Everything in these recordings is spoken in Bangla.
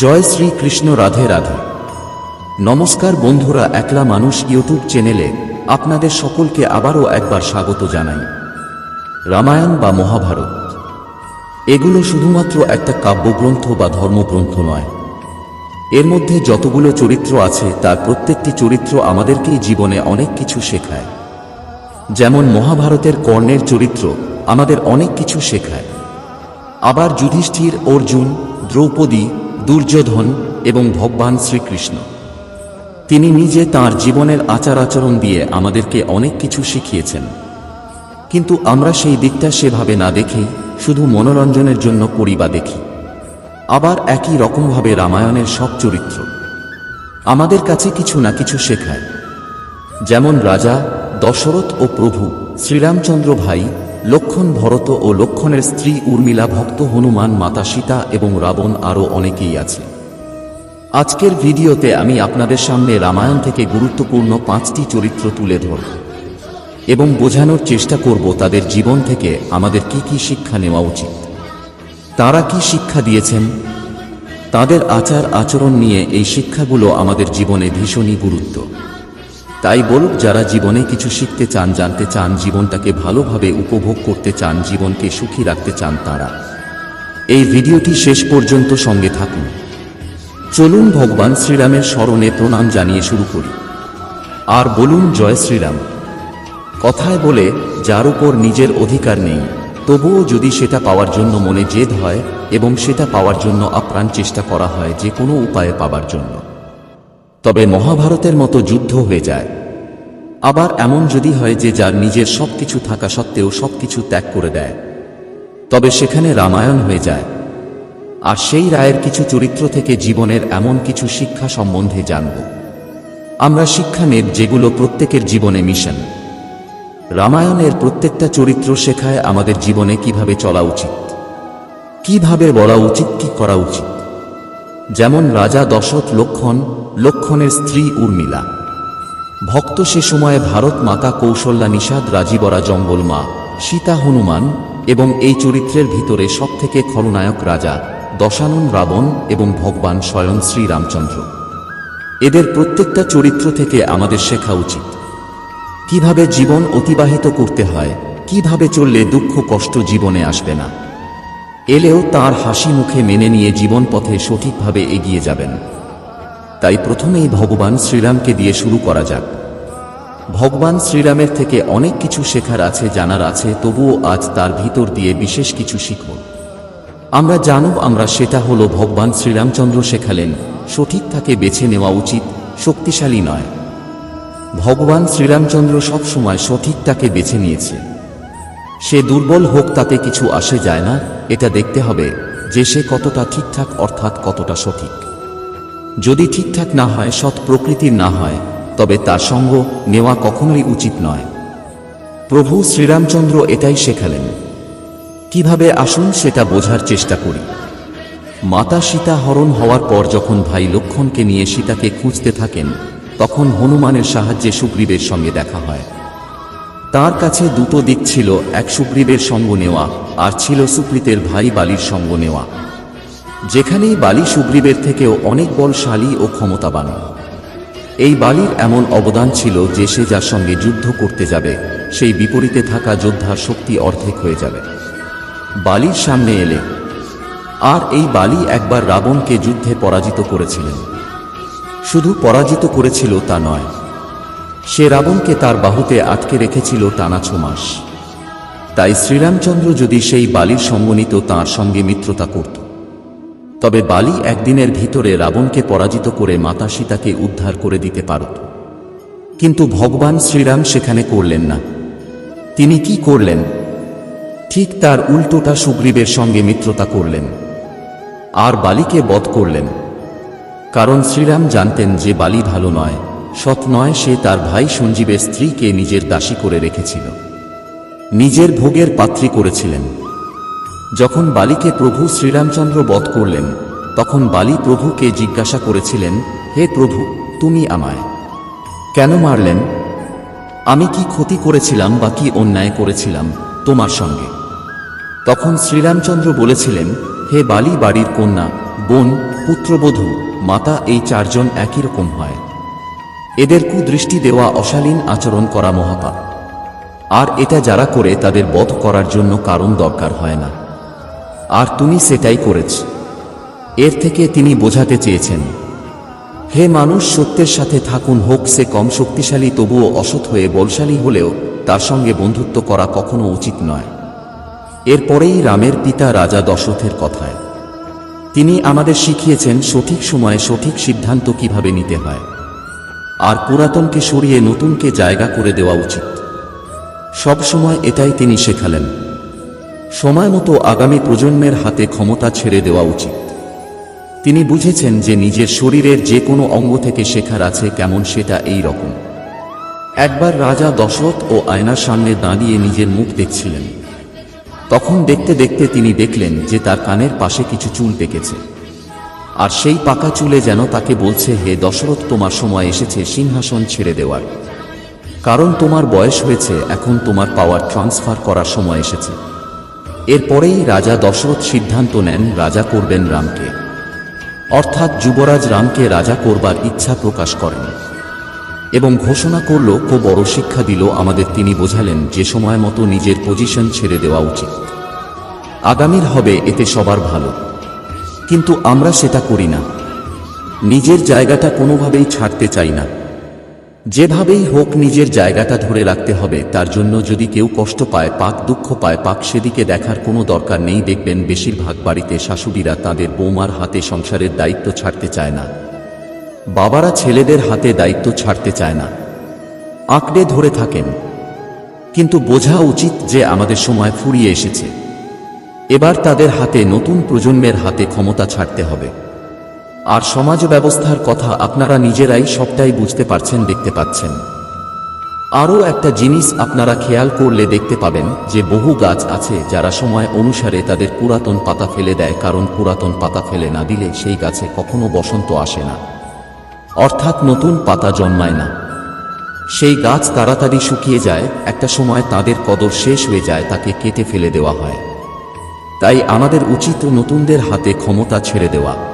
জয় শ্রী কৃষ্ণ রাধে রাধে। নমস্কার বন্ধুরা, একলা মানুষ ইউটিউব চ্যানেলে আপনাদের সকলকে আবারও একবার স্বাগত জানাই। রামায়ণ বা মহাভারত। এগুলো শুধুমাত্র একটা কাব্যগ্রন্থ বা ধর্মগ্রন্থ নয়। এর মধ্যে যতগুলো চরিত্র আছে, তার প্রত্যেকটি চরিত্র আমাদেরকেই জীবনে অনেক কিছু শেখায়। যেমন মহাভারতের কর্ণের চরিত্র আমাদের অনেক কিছু শেখায়। আবার যুধিষ্ঠির, অর্জুন, দ্রৌপদী দুর্যোধন এবং ভগবান শ্রীকৃষ্ণ। তিনি নিজে তার জীবনের আচার আচরণ দিয়ে আমাদেরকে অনেক কিছু শিখিয়েছেন। কিন্তু আমরা সেই দিকটা সেভাবে না দেখেই শুধু মনোরঞ্জনের জন্য পড়ি বা দেখি। আবার একই রকমভাবে রামায়ণের সব চরিত্র। আমাদের কাছে কিছু না কিছু শেখায়। যেমন রাজা, দশরথ ও প্রভু, শ্রীরামচন্দ্র ভাই লক্ষণ ভরত ও লক্ষণের স্ত্রী উর্মিলা ভক্ত হনুমান, মাতা সীতা এবং রাবণ আরও অনেকেই আছে। আজকের ভিডিওতে আমি আপনাদের সামনে রামায়ণ থেকে গুরুত্বপূর্ণ পাঁচটি চরিত্র তুলে ধরব এবং বোঝানোর চেষ্টা করব তাদের জীবন থেকে আমাদের কি কি শিক্ষা নেওয়া উচিত। তারা কি শিক্ষা দিয়েছেন? তাদের আচার আচরণ নিয়ে এই শিক্ষাগুলো আমাদের জীবনে ভীষণই গুরুত্ব। তাই বলুক, যারা জীবনে কিছু শিখতে চান, জানতে চান, জীবনটাকে ভালোভাবে উপভোগ করতে চান, জীবনকে সুখী রাখতে চান তারা। এই ভিডিওটি শেষ পর্যন্ত সঙ্গে থাকুন। চলুন ভগবান শ্রীরামের স্মরণে প্রণাম জানিয়ে শুরু করি। আর বলুন, জয় শ্রীরাম। কথায় বলে, যার উপর নিজের অধিকার নেই, তবুও যদি সেটা পাওয়ার জন্য মনে জেদ হয়, এবং সেটা পাওয়ার জন্য আপ্রাণ চেষ্টা করা হয়, যে কোনো উপায়ে পাবার জন্য। তবে মহাভারতের মতো যুদ্ধ হয়ে যায়। আবার এমন যদি হয় যে যার নিজের সবকিছু থাকা সত্ত্বেও সবকিছু ত্যাগ করে দেয়। তবে সেখানে রামায়ণ হয়ে যায়। আর সেই রায়ের কিছু চরিত্র থেকে জীবনের এমন কিছু শিক্ষা সম্বন্ধে জানব। আমরা শিক্ষা নেব যেগুলো প্রত্যেকের জীবনে মিশন। রামায়ণের প্রত্যেকটা চরিত্র শেখায় আমাদের জীবনে কীভাবে চলা উচিত। কীভাবে বলা উচিত, কি করা উচিত। যেমন রাজা দশরথ লক্ষণ লক্ষণের স্ত্রী উর্মিলা। ভক্ত সে সময়ে ভারত মাতা কৌশল্যা নিষাদ রাজীবরা জঙ্গল মা, সীতা হনুমান এবং এই চরিত্রের ভিতরে সবথেকে খলনায়ক রাজা দশানন রাবণ এবং ভগবান স্বয়ং শ্রীরামচন্দ্র। এদের প্রত্যেকটা চরিত্র থেকে আমাদের শেখা উচিত। কীভাবে জীবন অতিবাহিত করতে হয়, কীভাবে চললে দুঃখ কষ্ট জীবনে আসবে না। এলেও তার হাসি মুখে মেনে নিয়ে জীবন পথে সঠিকভাবে এগিয়ে যাবেন। তাই প্রথমেই ভগবান শ্রীরামকে দিয়ে শুরু করা যাক। ভগবান শ্রীরামের থেকে অনেক কিছু শেখার আছে, জানার আছে, তবুও আজ তার ভিতর দিয়ে বিশেষ কিছু শিখব। আমরা জানব আমরা সেটা হলো ভগবান শ্রীরামচন্দ্র শেখালেন, সঠিক তাকে বেছে নেওয়া উচিত, শক্তিশালী নয়। ভগবান শ্রীরামচন্দ্র সবসময় সঠিকটাকে বেছে নিয়েছে। সে দুর্বল হোক তাতে কিছু আসে যায় না, এটা দেখতে হবে যে সে কতটা ঠিকঠাক অর্থাৎ কতটা সঠিক। যদি ঠিকঠাক না হয়, সৎ প্রকৃতির না হয়, তবে তার সঙ্গ নেওয়া কখনোই উচিত নয়। প্রভু শ্রীরামচন্দ্র এটাই শেখালেন। কীভাবে আসুন সেটা বোঝার চেষ্টা করি। মাতা সীতা হরণ হওয়ার পর যখন ভাই লক্ষণকে নিয়ে সীতাকে খুঁজতে থাকেন, তখন হনুমানের সাহায্যে সুগ্রীবের সঙ্গে দেখা হয়। তার কাছে দুটো দিক ছিল, এক সুগ্রীবের সঙ্গ নেওয়া, আর ছিল সুপ্রীতের ভাই বালির সঙ্গ নেওয়া। যেখানেই বালি সুগ্রীবের থেকেও অনেক বলশালী ও ক্ষমতাবান। এই বালির এমন অবদান ছিল যে সে যার সঙ্গে যুদ্ধ করতে যাবে, সেই বিপরীতে থাকা যোদ্ধার শক্তি অর্ধেক হয়ে যাবে। বালির সামনে এলে, আর এই বালি একবার রাবণকে যুদ্ধে পরাজিত করেছিলেন। শুধু পরাজিত করেছিল তা নয়, সে রাবণকে তার বাহুতে আটকে রেখেছিল টানা ছ মাস। তাই শ্রীরামচন্দ্র যদি সেই বালির সঙ্গ নিত, তাঁর সঙ্গে মিত্রতা করত। তবে বালি একদিনের ভিতরে রাবণকে পরাজিত করে মাতা সীতাকে উদ্ধার করে দিতে পারত। কিন্তু ভগবান শ্রীরাম সেখানে করলেন না। তিনি কি করলেন? ঠিক তার উল্টোটা সুগ্রীবের সঙ্গে মিত্রতা করলেন। আর বালিকে বধ করলেন। কারণ শ্রীরাম জানতেন যে বালি ভালো নয়, সৎ নয় সে তার ভাই সঞ্জীবের স্ত্রীকে নিজের দাসী করে রেখেছিল। নিজের ভোগের পাত্রী করেছিলেন। যখন বালিকে প্রভু শ্রীরামচন্দ্র বধ করলেন, তখন বালি প্রভুকে জিজ্ঞাসা করেছিলেন, হে প্রভু, তুমি আমায় কেন মারলেন? আমি কি ক্ষতি করেছিলাম বা কি অন্যায় করেছিলাম তোমার সঙ্গে? তখন শ্রীরামচন্দ্র বলেছিলেন, হে বালি বাড়ির কন্যা, বোন, পুত্রবধূ, মাতা এই চারজন একই রকম হয়। এদের কুদৃষ্টি দেওয়া অশালীন আচরণ করা মহাপাপ। আর এটা যারা করে তাদের বধ করার জন্য কারণ দরকার হয় না। আর তুমি সেটাই করেছ। এর থেকে তিনি বোঝাতে চেয়েছেন, হে মানুষ, সত্যের সাথে থাকুন, হোক সে কম শক্তিশালী, তবুও অসৎ হয়ে বলশালী হলেও তার সঙ্গে বন্ধুত্ব করা কখনো উচিত নয়। এরপরেই রামের পিতা রাজা দশরথের কথায়, তিনি আমাদের শিখিয়েছেন সঠিক সময়ে সঠিক সিদ্ধান্ত কীভাবে নিতে হয়, আর পুরাতনকে সরিয়ে নতুনকে জায়গা করে দেওয়া উচিত। সব সময় এটাই তিনি শেখালেন। সময় মতো আগামী প্রজন্মের হাতে ক্ষমতা ছেড়ে দেওয়া উচিত। তিনি বুঝেছেন যে নিজের শরীরের যে কোনো অঙ্গ থেকে শেখার আছে কেমন সেটা এই রকম। একবার রাজা দশরথ ও আয়নার সামনে দাঁড়িয়ে নিজের মুখ দেখছিলেন। তখন দেখতে দেখতে তিনি দেখলেন যে তার কানের পাশে কিছু চুল পেকেছে। আর সেই পাকা চুলে যেন তাকে বলছে, হে দশরথ, তোমার সময় এসেছে, সিংহাসন ছেড়ে দেওয়ার। কারণ তোমার বয়স হয়েছে, এখন তোমার পাওয়ার ট্রান্সফার করার সময় এসেছে। এরপরেই রাজা দশরথ সিদ্ধান্ত নেন রাজা করবেন রামকে। অর্থাৎ যুবরাজ রামকে রাজা করবার ইচ্ছা প্রকাশ করেন। এবং ঘোষণা করল কো বড় শিক্ষা দিল আমাদের তিনি বোঝালেন যে সময় মতো নিজের পজিশন ছেড়ে দেওয়া উচিত। আগামীর হবে, এতে সবার ভালো। কিন্তু আমরা সেটা করি না। নিজের জায়গাটা কোনোভাবেই ছাড়তে চাই না। যেভাবেই হোক নিজের জায়গাটা ধরে রাখতে হবে, তার জন্য যদি কেউ কষ্ট পায়, পাক দুঃখ পায়, পাক সেদিকে দেখার কোনো দরকার নেই, দেখবেন বেশিরভাগ বাড়িতে শাশুড়িরা তাদের বৌমার হাতে সংসারের দায়িত্ব ছাড়তে চায় না। বাবারা ছেলেদের হাতে দায়িত্ব ছাড়তে চায় না। আঁকড়ে ধরে থাকেন। কিন্তু বোঝা উচিত যে আমাদের সময় ফুরিয়ে এসেছে। এবার তাদের হাতে নতুন প্রজন্মের হাতে ক্ষমতা ছাড়তে হবে। আর সমাজ ব্যবস্থার কথা আপনারা নিজেরাই সবটাই বুঝতে পারছেন, দেখতে পাচ্ছেন। আরও একটা জিনিস আপনারা খেয়াল করলে দেখতে পাবেন যে বহু গাছ আছে যারা সময় অনুসারে তাদের পুরাতন পাতা ফেলে দেয়, কারণ পুরাতন পাতা ফেলে না দিলে সেই গাছে কখনো বসন্ত আসে না। অর্থাৎ নতুন পাতা জন্মায় না। সেই গাছ তাড়াতাড়ি শুকিয়ে যায়, একটা সময় তাদের কদর শেষ হয়ে যায়, তাকে কেটে ফেলে দেওয়া হয়। তাই আমাদের উচিত নতুনদের হাতে ক্ষমতা ছেড়ে দেওয়া।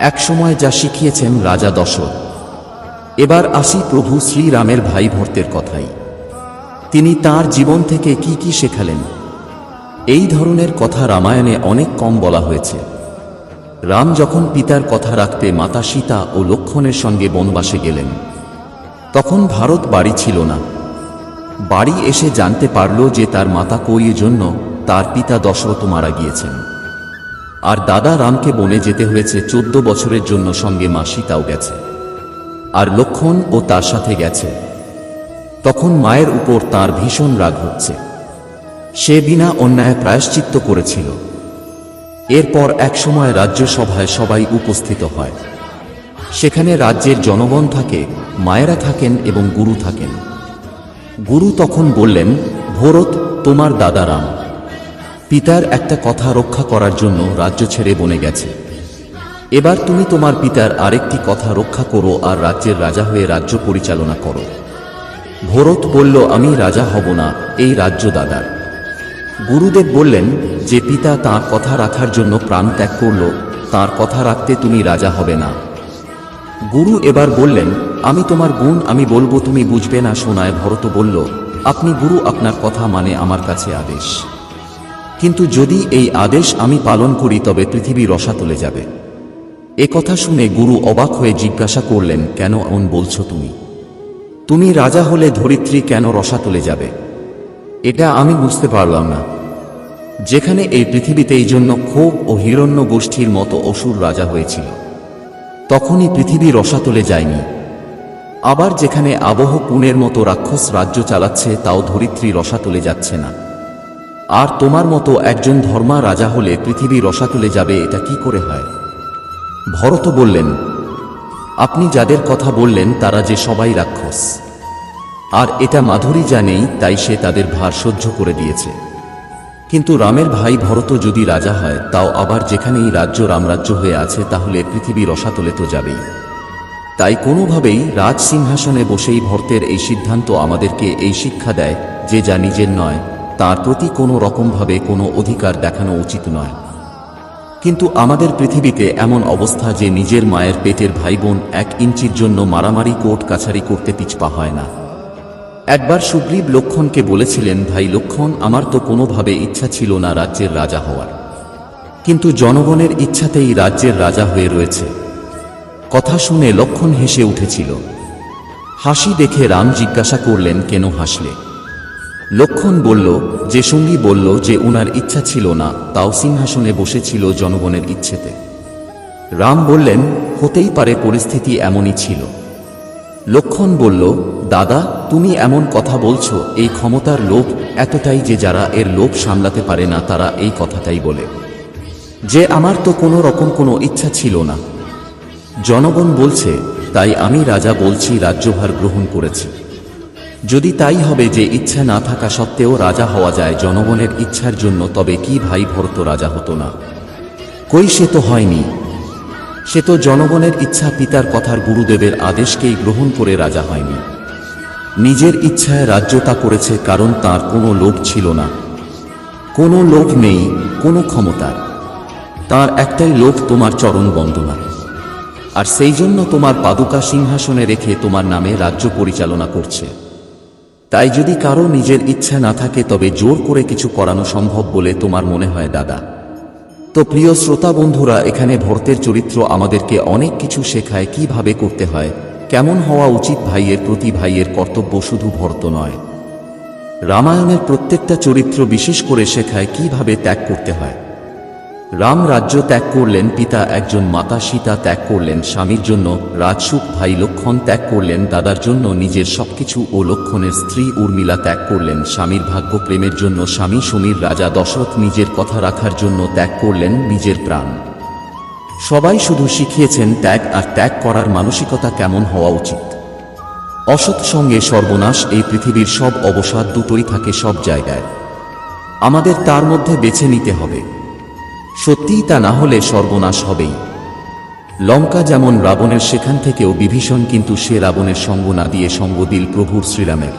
একসময় যা শিখিয়েছেন রাজা দশরথ। এবার আসি প্রভু শ্রীরামের ভাই ভর্তের কথাই। তিনি তার জীবন থেকে কি কি শেখালেন? এই ধরনের কথা রামায়ণে অনেক কম বলা হয়েছে। রাম যখন পিতার কথা রাখতে মাতা সীতা ও লক্ষণের সঙ্গে বনবাসে গেলেন, তখন ভারত বাড়ি ছিল না। বাড়ি এসে জানতে পারল যে তার মাতা কইয়ের জন্য তার পিতা দশরথ মারা গিয়েছেন। আর দাদা রামকে বনে যেতে হয়েছে চোদ্দ বছরের জন্য সঙ্গে মা সীতাও গেছে। আর লক্ষণ ও তার সাথে গেছে। তখন মায়ের উপর তার ভীষণ রাগ হচ্ছে। সে বিনা অন্যায় প্রায়শ্চিত্ত করেছিল। এরপর একসময় রাজ্যসভায় সবাই উপস্থিত হয়। সেখানে রাজ্যের জনগণ থাকে, মায়েরা থাকেন এবং গুরু থাকেন। গুরু তখন বললেন, ভরত, তোমার দাদা রাম। পিতার একটা কথা রক্ষা করার জন্য রাজ্য ছেড়ে বনে গেছে। এবার তুমি তোমার পিতার আরেকটি কথা রক্ষা করো আর রাজ্যের রাজা হয়ে রাজ্য পরিচালনা করো। ভরত বলল, আমি রাজা হব না, এই রাজ্য দাদার। গুরুদেব বললেন, যে পিতা তাঁর কথা রাখার জন্য প্রাণ ত্যাগ করল, তার কথা রাখতে তুমি রাজা হবে না। গুরু এবার বললেন, আমি তোমার গুণ, আমি বলব, তুমি বুঝবে না। শোনায় ভরত বলল, আপনি গুরু, আপনার কথা মানে আমার কাছে আদেশ। কিন্তু যদি এই আদেশ আমি পালন করি, তবে পৃথিবী রসাতলে যাবে। এ কথা শুনে গুরু অবাক হয়ে জিজ্ঞাসা করলেন, কেন এমন বলছো তুমি? তুমি রাজা হলে ধরিত্রী কেন রসাতলে যাবে? এটা আমি বুঝতে পারলাম না। যেখানে এই পৃথিবীতে এই জন্য ক্ষোভ ও হিরণ্য গোষ্ঠীর মতো অসুর রাজা হয়েছিল, তখনই পৃথিবী রসাতলে যায়নি। আবার যেখানে আবহ পুনের মতো রাক্ষস রাজ্য চালাচ্ছে, তাও ধরিত্রী রসাতলে যাচ্ছে না। আর তোমার মতো একজন ধর্মা রাজা হলে পৃথিবী রসাতলে যাবে, এটা কি করে হয়? ভরত বললেন, আপনি যাদের কথা বললেন, তারা যে সবাই রাক্ষস। আর এটা মাধুরী জানেই তাই সে তাদের ভার সহ্য করে দিয়েছে। কিন্তু রামের ভাই ভরত যদি রাজা হয়, তাও আবার যেখানেই রাজ্য রামরাজ্য হয়ে আছে, তাহলে পৃথিবী রসাতলে তো যাবেই। তাই কোনোভাবেই রাজ সিংহাসনে বসেই ভরতের এই সিদ্ধান্ত আমাদেরকে এই শিক্ষা দেয়, যে যা নিজের নয় তার প্রতি কোনো রকমভাবে কোনো অধিকার দেখানো উচিত নয়। কিন্তু আমাদের পৃথিবীতে এমন অবস্থা যে নিজের মায়ের পেটের ভাই বোন এক ইঞ্চির জন্য মারামারি কোর্ট কাছারি করতে পিছপা হয় না। একবার সুগ্রীব লক্ষণকে বলেছিলেন, ভাই লক্ষণ, আমার তো কোনোভাবে ইচ্ছা ছিল না রাজ্যের রাজা হওয়ার। কিন্তু জনগণের ইচ্ছাতেই রাজ্যের রাজা হয়ে রয়েছে। কথা শুনে লক্ষণ হেসে উঠেছিল। হাসি দেখে রাম জিজ্ঞাসা করলেন, কেন হাসলে? লক্ষণ বলল, যে সঙ্গী বলল যে উনার ইচ্ছা ছিল না, তাও সিংহাসনে বসেছিল জনগণের ইচ্ছেতে। রাম বললেন, হতেই পারে পরিস্থিতি এমনই ছিল। লক্ষণ বলল, দাদা, তুমি এমন কথা বলছো, এই ক্ষমতার লোভ এতটাই যে যারা এর লোভ সামলাতে পারে না, তারা এই কথাটাই বলে। যে আমার তো কোনো রকম কোনো ইচ্ছা ছিল না। জনগণ বলছে, তাই আমি রাজা বলছি, রাজ্যভার গ্রহণ করেছি। যদি তাই হবে যে ইচ্ছা না থাকা সত্ত্বেও রাজা হওয়া যায়, জনগণের ইচ্ছার জন্য তবে কি ভাই ভরত রাজা হতো না? কই সে তো হয়নি। সে তো জনগণের ইচ্ছা পিতার কথার গুরুদেবের আদেশকেই গ্রহণ করে রাজা হয়নি। নিজের ইচ্ছায় রাজ্যতা করেছে কারণ তার কোনো লোভ ছিল না। কোনো লোভ নেই, কোনো ক্ষমতার তার একটাই লোভ তোমার চরণ বন্দনা। আর সেই জন্য তোমার পাদুকা সিংহাসনে রেখে তোমার নামে রাজ্য পরিচালনা করছে। তাই যদি কারও নিজের ইচ্ছা না থাকে তবে জোর করে কিছু করানো সম্ভব বলে তোমার মনে হয়, দাদা। তো প্রিয় শ্রোতা বন্ধুরা, এখানে ভর্তের চরিত্র আমাদেরকে অনেক কিছু শেখায় কীভাবে করতে হয়, কেমন হওয়া উচিত ভাইয়ের প্রতি ভাইয়ের কর্তব্য শুধু ভর্ত নয়। রামায়ণের প্রত্যেকটা চরিত্র বিশেষ করে শেখায় কীভাবে ত্যাগ করতে হয়। রাম রাজ্য ত্যাগ করলেন পিতা, একজন মাতা, সীতা ত্যাগ করলেন স্বামীর জন্য, রাজসুখ ভাই লক্ষণ ত্যাগ করলেন দাদার জন্য, নিজের সবকিছু ও লক্ষণের স্ত্রী উর্মিলা ত্যাগ করলেন স্বামীর ভাগ্য প্রেমের জন্য, স্বামী সমীর রাজা দশরথ নিজের কথা রাখার জন্য ত্যাগ করলেন নিজের প্রাণ। সবাই শুধু শিখিয়েছেন ত্যাগ আর ত্যাগ করার মানসিকতা কেমন হওয়া উচিত। অসৎ সঙ্গে সর্বনাশ, এই পৃথিবীর সব অবসাদ দুটোই থাকে সব জায়গায়। আমাদের তার মধ্যে বেছে নিতে হবে। সত্যিই তা না হলে সর্বনাশ হবেই। লঙ্কা যেমন রাবণের সেখান থেকেও বিভীষণ কিন্তু সে রাবণের সঙ্গ না দিয়ে সঙ্গ দিল প্রভুর শ্রীরামের।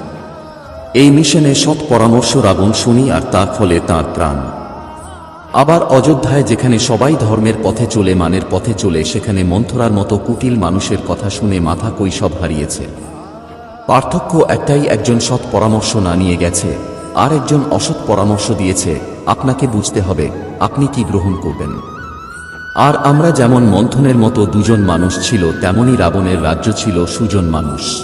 এই মিশনে সৎ পরামর্শ রাবণ শুনি আর তার ফলে তার প্রাণ। আবার অযোধ্যায় যেখানে সবাই ধর্মের পথে চলে, মানের পথে চলে, সেখানে মন্থরার মতো কুটিল মানুষের কথা শুনে মাথা কৈশব হারিয়েছে। পার্থক্য একটাই, একজন সৎ পরামর্শ না নিয়ে গেছে, আর একজন অসৎ পরামর্শ দিয়েছে, আপনাকে বুঝতে হবে। আপনি কি গ্রহণ করবেন? আর আমরা যেমন মন্থনের মতো দুজন মানুষ ছিল তেমনই রাবণের রাজ্য ছিল সুজন মানুষ।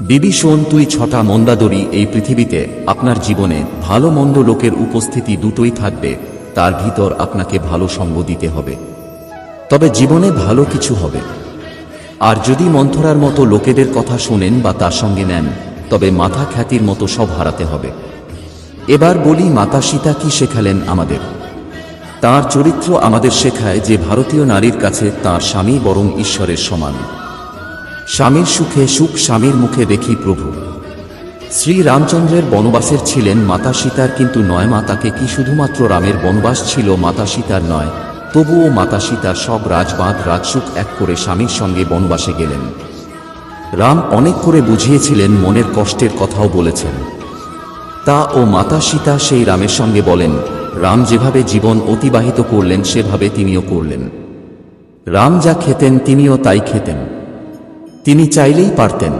বিভীষণ তুই ছটা মন্দাদরি এই পৃথিবীতে, আপনার জীবনে ভালো মন্দ লোকের উপস্থিতি দুটোই থাকবে, তার ভিতর আপনাকে ভালো সঙ্গ দিতে হবে। তবে জীবনে ভালো কিছু হবে। আর যদি মন্থরার মতো লোকেদের কথা শোনেন বা তার সঙ্গে নেন, তবে মাথা খ্যাতির মতো সব হারাতে হবে। এবার বলি, মাতা সীতা কি শেখালেন আমাদের? তার চরিত্র আমাদের শেখায় যে ভারতীয় নারীর কাছে তার স্বামী বরং ঈশ্বরের সমান। স্বামীর সুখে সুখ স্বামীর মুখে দেখি প্রভু। শ্রী রামচন্দ্রের বনবাসের ছিলেন মাতা সীতার কিন্তু নয়, মাতাকে কি শুধুমাত্র রামের বনবাস ছিল, মাতা সীতার নয়, তবুও মাতা সীতার সব রাজবাঁধ রাজসুখ এক করে স্বামীর সঙ্গে বনবাসে গেলেন। রাম অনেক করে বুঝিয়েছিলেন, মনের কষ্টের কথাও বলেছেন। তা ও মাতা সীতা সেই রামের সঙ্গে বলেন রাম যেভাবে জীবন অতিবাহিত করলেন, সেভাবে তিনিও করলেন। রাম যা খেতেন, তিনিও তাই খেতেন। তিনি চাইলেই পারতেন।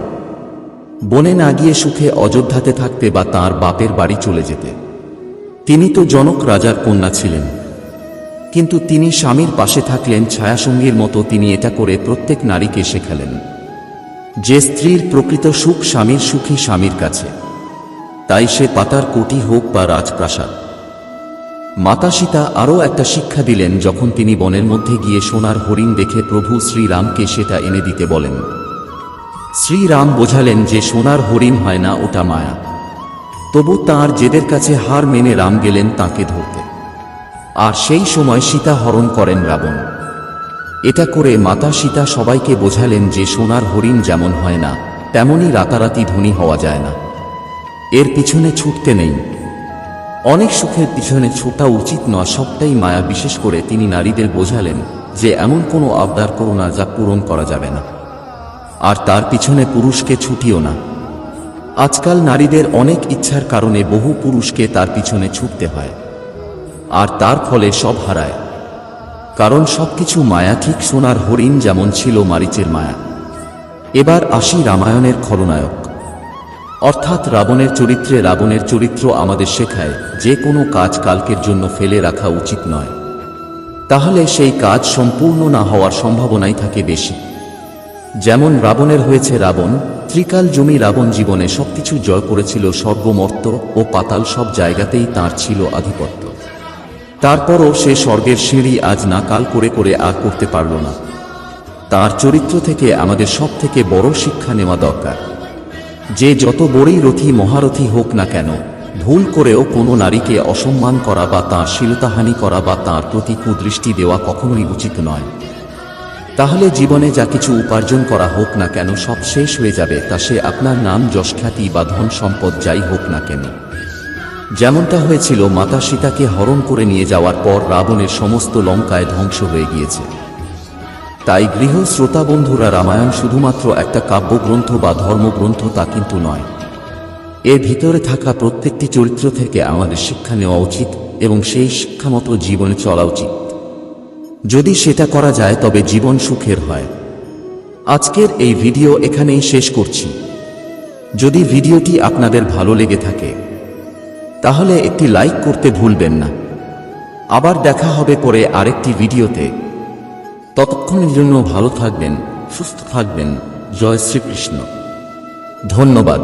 বনে না গিয়ে সুখে অযোধ্যাতে থাকতে বা তার বাপের বাড়ি চলে যেতে। তিনি তো জনক রাজার কন্যা ছিলেন। কিন্তু তিনি স্বামীর পাশে থাকলেন, ছায়াসঙ্গীর মতো তিনি এটা করে প্রত্যেক নারীকে শেখালেন। যে স্ত্রীর প্রকৃত সুখ স্বামীর সুখী স্বামীর কাছে। তাই সে পাতার কোটি হোক বা রাজপ্রাসাদ। মাতা সীতা আরও একটা শিক্ষা দিলেন যখন তিনি বনের মধ্যে গিয়ে সোনার হরিণ দেখে প্রভু শ্রীরামকে সেটা এনে দিতে বলেন। শ্রীরাম বোঝালেন যে সোনার হরিণ হয় না, ওটা মায়া। তবু তার জেদের কাছে হার মেনে রাম গেলেন তাকে ধরতে। আর সেই সময় সীতা হরণ করেন রাবণ। এটা করে মাতা সীতা সবাইকে বোঝালেন যে সোনার হরিণ যেমন হয় না তেমনই রাতারাতি ধনী হওয়া যায় না। এর পিছনে ছুটতে নেই। অনেক সুখের পিছনে ছোটা উচিত নয়, সবটাই মায়া। বিশেষ করে তিনি নারীদের বোঝালেন যে এমন কোনো আবদার করো না যা পূরণ করা যাবে না। আর তার পিছনে পুরুষকে ছুটিও না। আজকাল নারীদের অনেক ইচ্ছার কারণে বহু পুরুষকে তার পিছনে ছুটতে হয়। আর তার ফলে সব হারায়। কারণ সবকিছু মায়া, ঠিক সোনার হরিণ যেমন ছিল মারিচের মায়া। এবার আসি রামায়ণের খলনায়ক। অর্থাৎ রাবণের চরিত্রে রাবণের চরিত্র আমাদের শেখায়, যে কোনো কাজ কালকের জন্য ফেলে রাখা উচিত নয়। তাহলে সেই কাজ সম্পূর্ণ না হওয়ার সম্ভাবনাই থাকে বেশি। যেমন রাবণের হয়েছে রাবণ, ত্রিকাল জমি রাবণ জীবনে সবকিছু জয় করেছিল স্বর্গমর্ত ও পাতাল সব জায়গাতেই তার ছিল আধিপত্য। তারপরও সে স্বর্গের সিঁড়ি আজ না কাল করে করে আর করতে পারল না। তার চরিত্র থেকে আমাদের সব থেকে বড় শিক্ষা নেওয়া দরকার। যে যত বড়ই রথী মহারথী হোক না কেন, ভুল করেও কোনো নারীকে অসম্মান করা বা তাঁর শীলতাহানি করা বা তাঁর প্রতি কুদৃষ্টি দেওয়া কখনোই উচিত নয়। তাহলে জীবনে যা কিছু উপার্জন করা হোক না কেন, সব শেষ হয়ে যাবে, তা সে আপনার নাম যশখ্যাতি বা ধন সম্পদ যাই হোক না কেন। যেমনটা হয়েছিল, মাতা সীতাকে হরণ করে নিয়ে যাওয়ার পর রাবণের সমস্ত লঙ্কায় ধ্বংস হয়ে গিয়েছে। তাই গৃহ শ্রোতা বন্ধুরা রামায়ণ শুধুমাত্র একটা কাব্যগ্রন্থ বা ধর্মগ্রন্থ তা কিন্তু নয়। এর ভিতরে থাকা প্রত্যেকটি চরিত্র থেকে আমাদের শিক্ষা নেওয়া উচিত এবং সেই শিক্ষামতো জীবনে চলা উচিত। যদি সেটা করা যায়, তবে জীবন সুখের হয়। আজকের এই ভিডিও এখানেই শেষ করছি। যদি ভিডিওটি আপনাদের ভালো লেগে থাকে, তাহলে একটি লাইক করতে ভুলবেন না। আবার দেখা হবে পরে আরেকটি ভিডিওতে। ততক্ষণের জন্য ভালো থাকবেন সুস্থ থাকবেন। জয় শ্রীকৃষ্ণ। ধন্যবাদ।